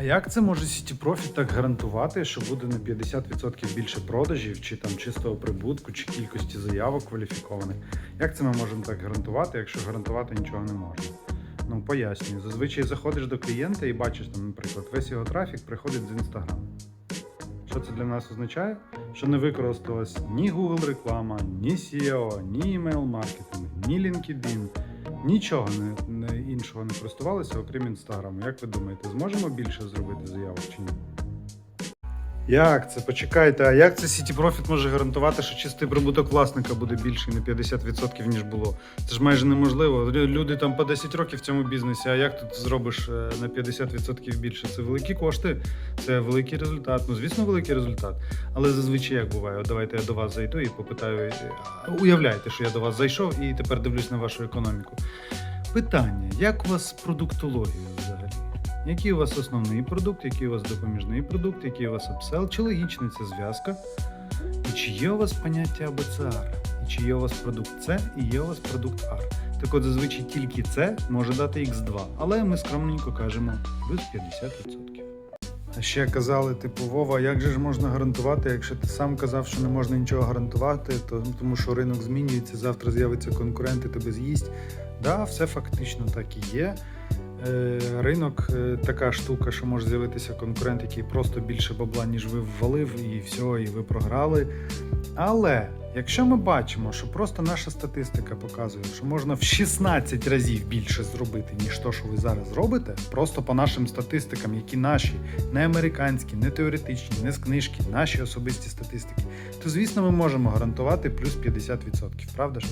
А як це може Profit так гарантувати, що буде на 50% більше продажів, чи там чистого прибутку, чи кількості заявок кваліфікованих? Як це ми можемо так гарантувати, якщо гарантувати нічого не можна? Ну пояснюю. Зазвичай заходиш до клієнта і бачиш там, наприклад, весь його трафік приходить з Інстаграму. Що це для нас означає? Що не використалась ні Google реклама, ні SEO, ні email маркетинг, ні LinkedIn, нічого не, не іншого не користувалися, окрім інстаграму. Як ви думаєте, зможемо більше зробити заявок чи ні? Як це? Почекайте, а як це City Profit може гарантувати, що чистий прибуток власника буде більший на 50%, ніж було? Це ж майже неможливо. Люди там по 10 років в цьому бізнесі, а як тут зробиш е, на 50% більше? Це великі кошти, це великий результат. Ну, звісно, великий результат. Але зазвичай як буває, от давайте я до вас зайду і попитаю. е, Уявляйте, що я до вас зайшов і тепер дивлюсь на вашу економіку. Питання: як у вас з продуктологією взагалі? Який у вас основний продукт, який у вас допоміжний продукт, який у вас апсел, чи логічна ця зв'язка? І чи є у вас поняття АБЦР? І чи є у вас продукт С і є у вас продукт R? Так от зазвичай тільки С може дати X2, але ми скромненько кажемо плюс 50%. А ще казали, типу, Вова, як же ж можна гарантувати, якщо ти сам казав, що не можна нічого гарантувати, то тому що ринок змінюється, завтра з'явиться конкурент і тебе з'їсть. Да, все фактично так і є. Е, Ринок е, така штука, що може з'явитися конкурент, який просто більше бабла, ніж ви ввалив, і все, і ви програли. Але якщо ми бачимо, що просто наша статистика показує, що можна в 16 разів більше зробити, ніж то, що ви зараз робите, просто по нашим статистикам, які наші, не американські, не теоретичні, не з книжки, наші особисті статистики, то звісно ми можемо гарантувати плюс 50%, правда ж?